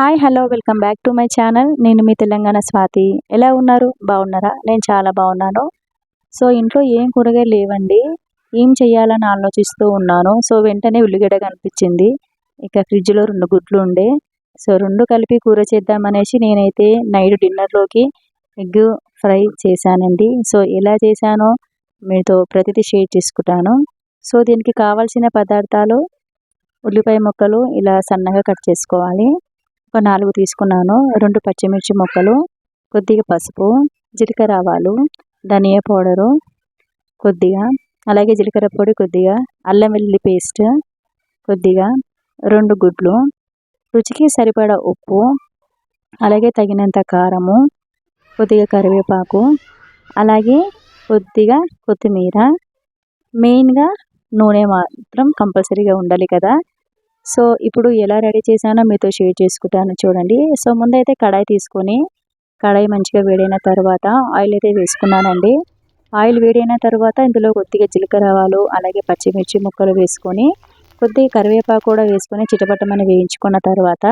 Hi hello welcome back to my channel. నేను మీ తెలంగాణ స్వాతి. ఎలా ఉన్నారు? బాగున్నారా? నేను చాలా బాగున్నాను. సో ఇంట్లో ఏం కూరగాయలు లేవండి. ఏం చేయాలని ఆలోచిస్తూ ఉన్నాను. సో వెంటనే ఉల్లిగడ్డ కనిపించింది. ఇక ఫ్రిడ్జ్లో రెండు గుడ్లు ఉండే. సో రెండు కలిపి కూర చేద్దామనేసి నేనైతే నైట్ డిన్నర్లోకి ఎగ్ ఫ్రై చేశానండి. సో ఎలా చేశానో మీతో ప్రతిదీ షేర్ చేసుకుంటాను. సో దీనికి కావాల్సిన పదార్థాలు ఉల్లిపాయ ముక్కలు ఇలా సన్నగా కట్ చేసుకోవాలి. ఒక నాలుగు తీసుకున్నాను. రెండు పచ్చిమిర్చి ముక్కలు కొద్దిగా పసుపు జీలకర్ర ఆవాలు ధనియా పౌడరు కొద్దిగా అలాగే జీలకర్ర పొడి కొద్దిగా అల్లం వెల్లుల్లి పేస్ట్ కొద్దిగా రెండు గుడ్లు రుచికి సరిపడా ఉప్పు అలాగే తగినంత కారము కొద్దిగా కరివేపాకు అలాగే కొద్దిగా కొత్తిమీర. మెయిన్గా నూనె మాత్రం కంపల్సరీగా ఉండాలి కదా. సో ఇప్పుడు ఎలా రెడీ చేశానో మీతో షేర్ చేసుకుంటాను చూడండి. సో ముందైతే కడాయి తీసుకొని కడాయి మంచిగా వేడైన తర్వాత ఆయిల్ అయితే వేసుకున్నానండి. ఆయిల్ వేడైన తర్వాత ఇందులో కొద్దిగా జీలకర్ర ఆవాలు అలాగే పచ్చిమిర్చి ముక్కలు వేసుకొని కొద్దిగా కరివేపాకు కూడా వేసుకొని చిటపటమని వేయించుకున్న తర్వాత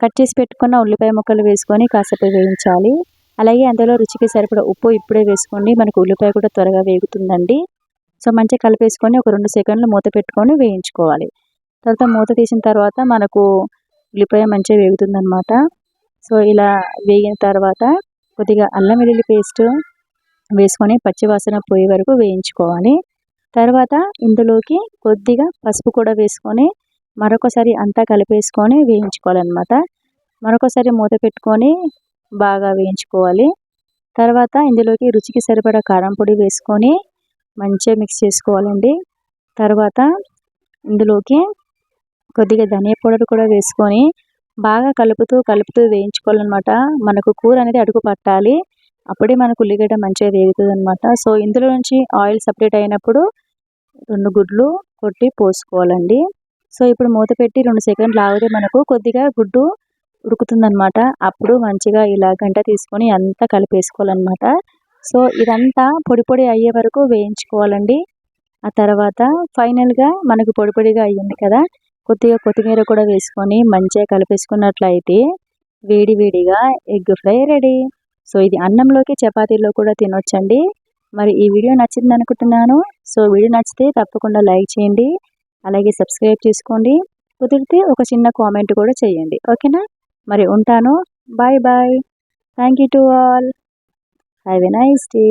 కట్ చేసి పెట్టుకున్న ఉల్లిపాయ ముక్కలు వేసుకొని కాసేపు వేయించాలి. అలాగే అందులో రుచికి సరిపడ ఉప్పు ఇప్పుడే వేసుకోండి. మనకు ఉల్లిపాయ కూడా త్వరగా వేగుతుందండి. సో మంచిగా కలిపేసుకొని ఒక రెండు సెకండ్లు మూత పెట్టుకొని వేయించుకోవాలి. తర్వాత మూత తీసిన తర్వాత మనకు ఉల్లిపాయ మంచిగా వేగుతుందనమాట సో ఇలా వేగిన తర్వాత కొద్దిగా అల్లం వెల్లుల్లి పేస్ట్ వేసుకొని పచ్చివాసన పోయే వరకు వేయించుకోవాలి. తర్వాత ఇందులోకి కొద్దిగా పసుపు కూడా వేసుకొని మరొకసారి అంతా కలిపేసుకొని వేయించుకోవాలన్నమాట. మరొకసారి మూత పెట్టుకొని బాగా వేయించుకోవాలి. తర్వాత ఇందులోకి రుచికి సరిపడా కారం పొడి వేసుకొని మంచిగా మిక్స్ చేసుకోవాలండి. తర్వాత ఇందులోకి కొద్దిగా ధనియా పౌడర్ కూడా వేసుకొని బాగా కలుపుతూ కలుపుతూ వేయించుకోవాలన్నమాట. మనకు కూర అనేది అడుగు పట్టాలి. అప్పుడే మనకు ఉల్లిగడ్డ మంచిగా వేగుతుంది అనమాట సో ఇందులో నుంచి ఆయిల్ సపరేట్ అయినప్పుడు రెండు గుడ్లు కొట్టి పోసుకోవాలండి. సో ఇప్పుడు మూత పెట్టి రెండు సెకండ్లు ఆగితే మనకు కొద్దిగా గుడ్డు ఉడుకుతుందనమాట అప్పుడు మంచిగా ఇలా గంట తీసుకొని అంతా కలిపేసుకోవాలన్నమాట. సో ఇదంతా పొడి పొడి అయ్యే వరకు వేయించుకోవాలండి. ఆ తర్వాత ఫైనల్గా మనకు పొడి పొడిగా అయ్యింది కదా కొద్దిగా కొత్తిమీర కూడా వేసుకొని మంచిగా కలిపేసుకున్నట్లయితే వేడి వేడిగా ఎగ్ ఫ్రై రెడీ. సో ఇది అన్నంలోకి చపాతీలో కూడా తినొచ్చండి. మరి ఈ వీడియో నచ్చింది అనుకుంటున్నాను. సో వీడియో నచ్చితే తప్పకుండా లైక్ చేయండి. అలాగే సబ్స్క్రైబ్ చేసుకోండి. కుదిరితే ఒక చిన్న కామెంట్ కూడా చేయండి. ఓకేనా? మరి ఉంటాను. Bye bye. Thank you to all. Have a nice day.